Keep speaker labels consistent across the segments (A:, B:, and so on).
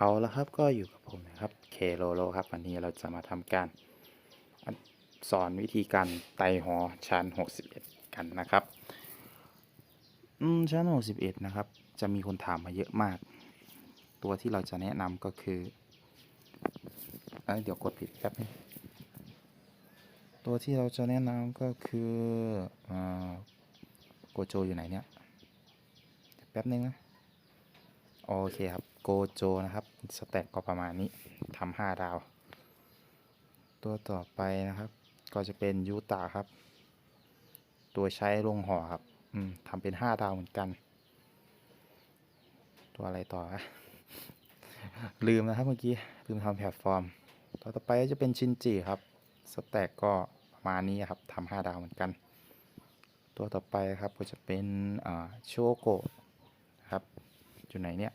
A: เอาละครับก็อยู่กับผมนะครับเคโลโลครับ วันนี้เราจะมาทำการสอนวิธีการไตหอชั้น 61 กันนะครับชั้น 61 นะครับ จะมีคนถามมาเยอะมาก ตัวที่เราจะแนะนำก็คือเอเดี๋ยวกดผิดแป๊บนึงตัวที่เราจะแนะนำก็คือโกโจอยู่ไหนเนี่ยแป๊บนึงนะโอเคครับโกโจนะครับ สแต็กก็ประมาณนี้ทำห้าดาว ตัวต่อไปนะครับ ก็จะเป็นยูตาครับ ตัวใช้ลงห่อครับอืมทำเป็นห้าดาวเหมือนกัน ตัวอะไรต่อฮะลืมนะครับเมื่อกี้ ลืมทำแพลตฟอร์ม ตัวต่อไปจะเป็นชินจิครับ สแต็กก็ประมาณนี้ครับทำห้าดาวเหมือนกัน ตัวต่อไปครับก็จะเป็นโชโกะครับอยู่ไหนเนี่ย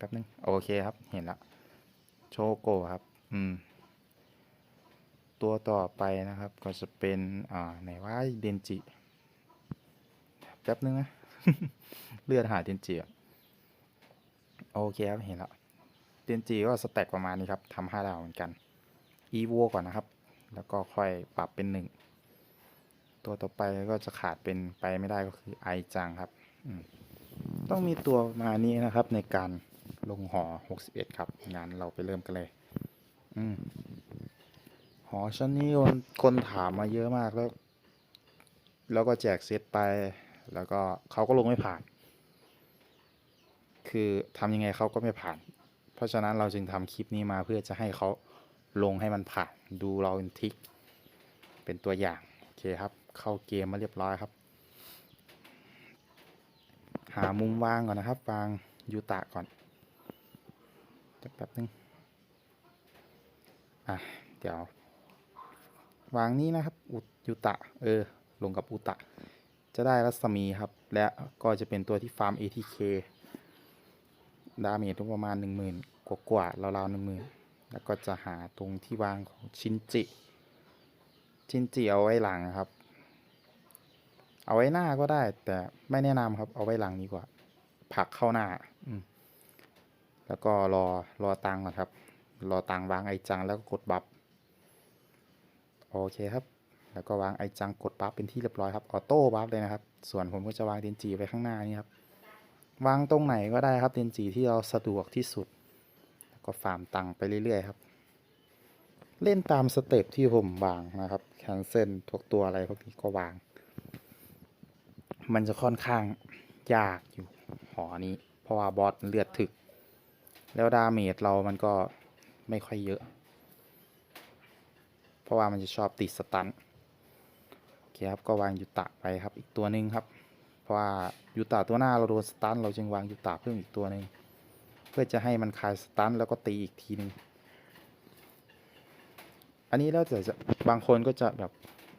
A: แป๊บนึง โอเคครับ เห็นละ โชโกครับ อืม ตัวต่อไปนะครับ ก็จะเป็น อ่า ไหนว่าเดนจิ แป๊บนึงนะ เลือดหาเดนจิโอเคครับ เห็นละ เดนจิก็สแต็กประมาณนี้ครับ ทำห้าดาวเหมือนกัน อีโวก่อนนะครับ แล้วก็ค่อยปรับเป็นหนึ่ง ตัวต่อไปก็จะขาดเป็นไปไม่ได้ก็คือไอจังครับ อืมต้องมีตัวมานี้นะครับในการ ลงหอ61ครับงานเราไปเริ่มกันเลย อืมหอชั้นนี้คนถามมาเยอะมากแล้ว แล้วก็แจกเซตไป แล้วก็เขาก็ลงไม่ผ่าน คือทำยังไงเขาก็ไม่ผ่าน เพราะฉะนั้นเราจึงทำคลิปนี้มาเพื่อจะให้เขาลงให้มันผ่านดูเราเป็นทิก เป็นตัวอย่าง โอเคครับ เข้าเกมมาเรียบร้อยครับ หามุมวางก่อนนะครับ วางยูตะก่อน เดี๋ยวแป๊บนึง อะ เดี๋ยว วางนี้นะครับ อุยูตะ เออ ลงกับอุตะ จะได้รัศมีครับ และก็จะเป็นตัวที่ฟาร์ม ATK ดาเมจประมาณ 1 0,000 กว่ากว่าๆราวๆหนึ่งหมื่นแล้วก็จะหาตรงที่วางของชินจิ ชินจิเอาไว้หลังครับ เอาไว้หน้าก็ได้ แต่ไม่แนะนำครับ เอาไว้หลังดีกว่าผลักเข้าหน้า อืม แล้วก็รอรอตังก่อนครับ รอตังวางไอจังแล้วก็กดบัฟโอเคครับ แล้วก็วางไอจังกดบัฟเป็นที่เรียบร้อยครับออโต้บัฟเลยนะครับ ส่วนผมก็จะวางเดนจีไว้ข้างหน้านี่ครับวางตรงไหนก็ได้ครับเดนจีที่เราสะดวกที่สุด แล้วก็ฟาร์มตังไปเรื่อยๆครับ เล่นตามสเต็ปที่ผมวางนะครับแคนเซิลทุกตัวอะไรพวกนี้ก็วาง มันจะค่อนข้างยากอยู่หอนี้ เพราะว่าบอสเลือดถึก แล้วดาเมจเรามันก็ไม่ค่อยเยอะ เพราะว่ามันจะชอบติดสตันโอเคครับก็วางยูตะไปครับอีกตัวหนึ่งครับ เพราะว่ายูตะตัวหน้าเราโดนสตันเราจึงวางยูตะเพิ่มอีกตัวหนึ่งเพื่อจะให้มันคลายสตันแล้วก็ตีอีกทีหนึ่งอันนี้แล้วแต่จะบางคนก็จะแบบ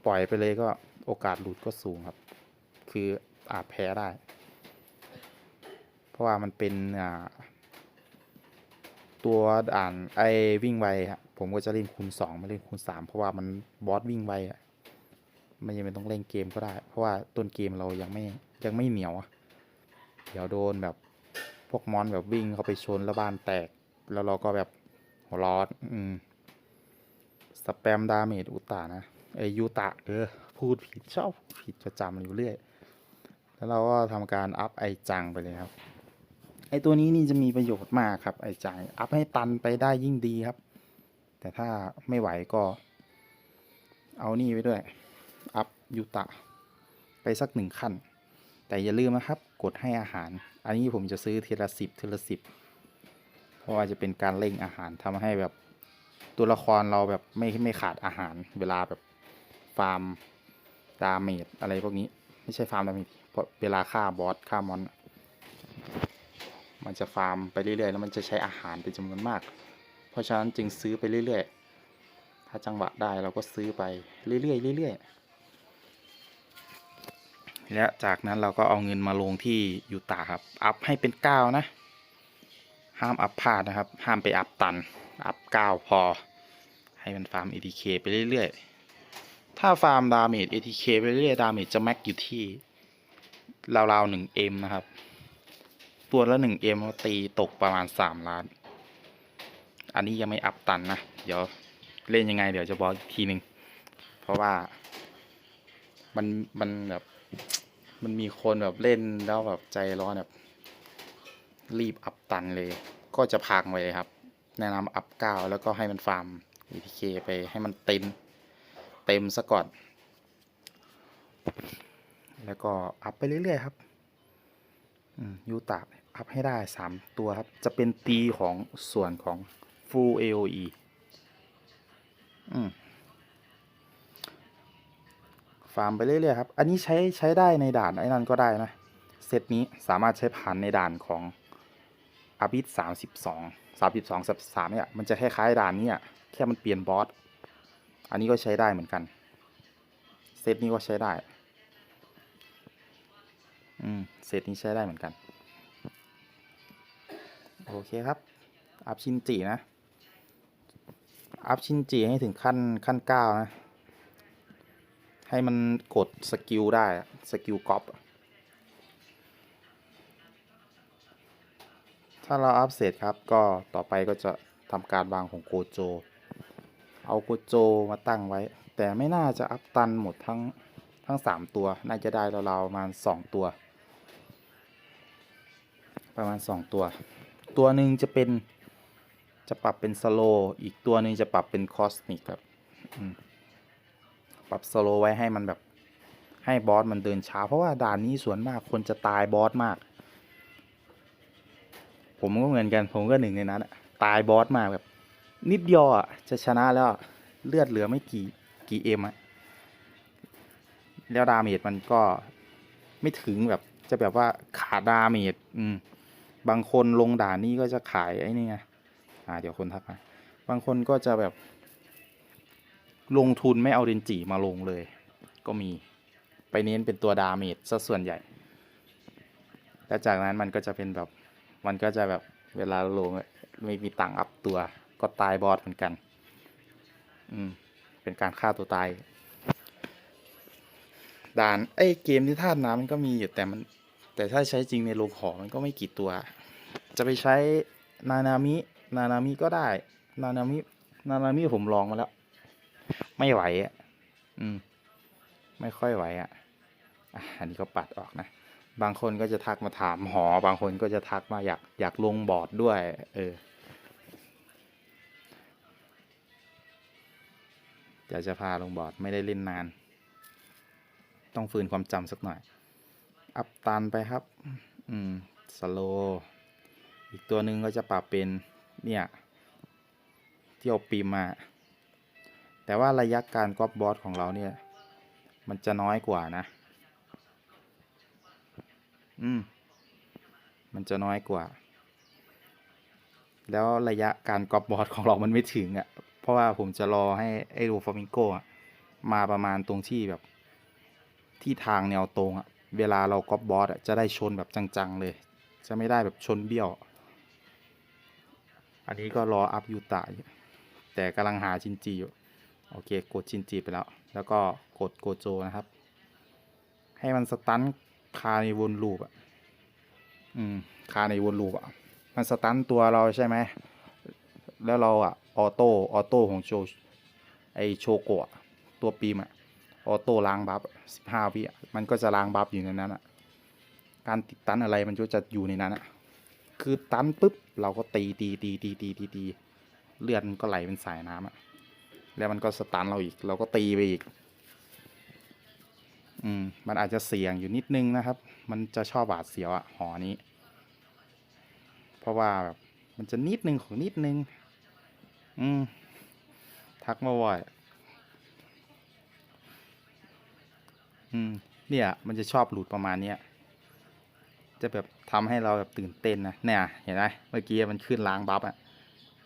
A: ปล่อยไปเลยก็โอกาสหลุดก็สูงครับ คืออาจแพ้ได้ เพราะว่ามันเป็นอ่า ตัวด่านไอวิ่งไวฮะผมก็จะเล่นคูณสองไม่เล่นคูณสามเพราะว่ามันบอสวิ่งไวอะไม่จำเป็นต้องเล่นเกมก็ได้ เพราะว่าต้นเกมเรายังไม่ยังไม่เหนียวอะเดี๋ยวโดนแบบพวกมอนแบบวิ่งเข้าไปชนแล้วบ้านแตก แล้วเราก็แบบหัวร้อนอืมสแปมดาเมจอุตานะไอยูตะเออพูดผิดชอบพูดผิดประจำอยู่เรื่อย แล้วเราก็ทำการอัพไอจังไปเลยครับ ไอตัวนี้นี่จะมีประโยชน์มากครับ ไอจังอัพให้ตันไปได้ยิ่งดีครับ แต่ถ้าไม่ไหวก็ เอานี่ไปด้วย อัพยูตะ ไปสักหนึ่งขั้น แต่อย่าลืมนะครับ กดให้อาหาร อันนี้ผมจะซื้อทีละสิบทีละสิบเพราะว่าจะเป็นการเร่งอาหารทำให้แบบตัวละครเราแบบไม่ไม่ขาดอาหาร เวลาแบบฟาร์มดาเมจอะไรพวกนี้ ไม่ใช่ฟาร์มดาเมจเพราะเวลาฆ่าบอสฆ่ามอน มันจะฟาร์มไปเรื่อยๆ แล้วมันจะใช้อาหารเป็นจำนวนมาก เพราะฉะนั้นจึงซื้อไปเรื่อยๆ ถ้าจังหวะได้เราก็ซื้อไปเรื่อยๆเรื่อยๆ และจากนั้นเราก็เอาเงินมาลงที่ยูตาครับ อัพให้เป็นเก้านะ ห้ามอัพพลาดนะครับ ห้ามไปอัพตัน อัพเก้าพอ ให้มันฟาร์ม ATK ไปเรื่อยๆ ถ้าฟาร์มดาเมจ ATK ไปเรื่อยๆ ดาเมจจะแม็กอยู่ที่ราวๆหนึ่งเอ็มนะครับ ตัวละหนึ่งเอ็มตีตกประมาณสามล้าน อันนี้ยังไม่อัพตันนะ เดี๋ยวเล่นยังไง เดี๋ยวจะบอกอีกทีหนึ่งเพราะว่ามันมันแบบมันมีคนแบบเล่นแล้วแบบใจร้อนแบบ รีบอัพตันเลย ก็จะพังไปเลยครับ แนะนำอัพเก้าแล้วก็ให้มันฟาร์ม ATK ไปให้มันเต็ม เต็มซะก่อน แล้วก็อัพไปเรื่อย ๆ ครับอืมยูตาะอัพให้ได้สามตัวครับ จะเป็นตีของส่วนของ full AOE อืมฟาร์มไปเรื่อยๆครับ อันนี้ใช้ใช้ได้ในด่านไอ้นั่นก็ได้นะ เซตนี้สามารถใช้ผ่านในด่านของอาบิสสามสิบสองสามสิบสองสับสามเนี่ยมันจะคล้ายๆด่านนี้อะแค่มันเปลี่ยนบอส อันนี้ก็ใช้ได้เหมือนกัน เซตนี้ก็ใช้ได้ อืม เซตนี้ใช้ได้เหมือนกัน โอเคครับ อัพชินจินะ อัพชินจิให้ถึงขั้นขั้นเก้านะ ให้มันกดสกิลได้สกิลก๊อปถ้าเราอัพเสร็จครับ ก็ต่อไปก็จะทำการวางของโกโจ เอาโกโจมาตั้งไว้ แต่ไม่น่าจะอัพตันหมดทั้งทั้งสามตัว น่าจะได้ราวๆประมาณสองตัว ประมาณสองตัว ตัวหนึ่งจะเป็นจะปรับเป็นสโลอีกตัวหนึ่งจะปรับเป็นคอสมิกครับปรับสโลไว้ให้มันแบบให้บอสมันเดินช้า เพราะว่าด่านนี้ส่วนมากคนจะตายบอสมาก ผมก็เหมือนกันผมก็หนึ่งในนั้นตายบอสมากแบบ นิดเดียวอะจะชนะแล้วเลือดเหลือไม่กี่กี่เอ็มอะแล้วดาเมจมันก็ไม่ถึงแบบจะแบบว่าขาดดาเมจอืม บางคนลงด่านนี้ก็จะขายไอ้นี่ไงอ่าเดี๋ยวคนทักมาบางคนก็จะแบบ ลงทุนไม่เอาเรนจิมาลงเลย ก็มีไปเน้นเป็นตัวดาเมจซะส่วนใหญ่ แล้วจากนั้นมันก็จะเป็นแบบมันก็จะแบบเวลาลงไม่มีตังอัพตัว ก็ตายบอสเหมือนกัน อืม เป็นการฆ่าตัวตายด่านไอ้เกมที่ธาตุน้ำมันก็มีอยู่แต่มัน แต่ถ้าใช้จริงในโลกหอมันก็ไม่กี่ตัว จะไปใช้นานามิ นานามิก็ได้ นานามิ นานามิผมลองมาแล้ว ไม่ไหวอะ อืม ไม่ค่อยไหวอะ อันนี้ก็ปัดออกนะ บางคนก็จะทักมาถามหอ บางคนก็จะทักมาอยากอยากลงบอร์ดด้วย เอออยากจะพาลงบอร์ดไม่ได้เล่นนาน ต้องฝืนความจำสักหน่อย อัพตันไปครับ อืม สโล อีกตัวหนึ่งก็จะปรับเป็น เนี่ยที่เอาปีมมา แต่ว่าระยะการก๊อปบอสของเราเนี่ย มันจะน้อยกว่านะ อืม มันจะน้อยกว่า แล้วระยะการก๊อปบอสของเรามันไม่ถึงอะ่ะ เพราะว่าผมจะรอให้ไอ้รูฟามิงโกะมาประมาณตรงที่แบบ ที่ทางแนวตรงอะ่ะ เวลาเราก๊อปบอสอะจะได้ชนแบบจังๆเลย จะไม่ได้แบบชนเบี้ยว อันนี้ก็รออัพยูตะอยู่แต่กำลังหาชินจิอยู่โอเคกดชินจิไปแล้ว แล้วก็กดโกโจนะครับ ให้มันสตันคาในวนลูปอะอืมคาในวนลูปอะมันสตันตัวเราใช่ไหมแล้วเราอะออโต้ออโต้ของโชไอโชโกะตัวปีมอะ ออโต้ล้างบัฟสิบห้าวิมันก็จะล้างบัฟอยู่ในนั้นอะ การติดตันอะไรมันก็จะอยู่ในนั้นอะ คือตันปุ๊บเราก็ตีตีตีตีตีตีตีเลือดมันก็ไหลเป็นสายน้ำอะ แล้วมันก็สตันเราอีก เราก็ตีไปอีก อืม มันอาจจะเสี่ยงอยู่นิดนึงนะครับ มันจะชอบหวาดเสียวอะหอนี้ เพราะว่าแบบมันจะนิดนึงของนิดนึง อืม ทักมาบ่อ อืม เนี่ย มันจะชอบหลุดประมาณเนี้ยจะแบบทำให้เราแบบตื่นเต้นนะเนี่ย เห็นไหมเมื่อกี้มันขึ้นล้างบัฟอะ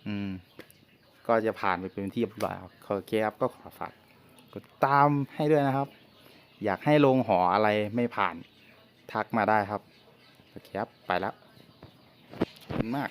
A: อืม ก็จะผ่านไปเป็นที่เรียบร้อยครับโอเคครับก็ขอฝากกดตามให้ด้วยนะครับ อยากให้ลงหออะไรไม่ผ่านทักมาได้ครับโอเคครับไปแล้วขอบคุณมาก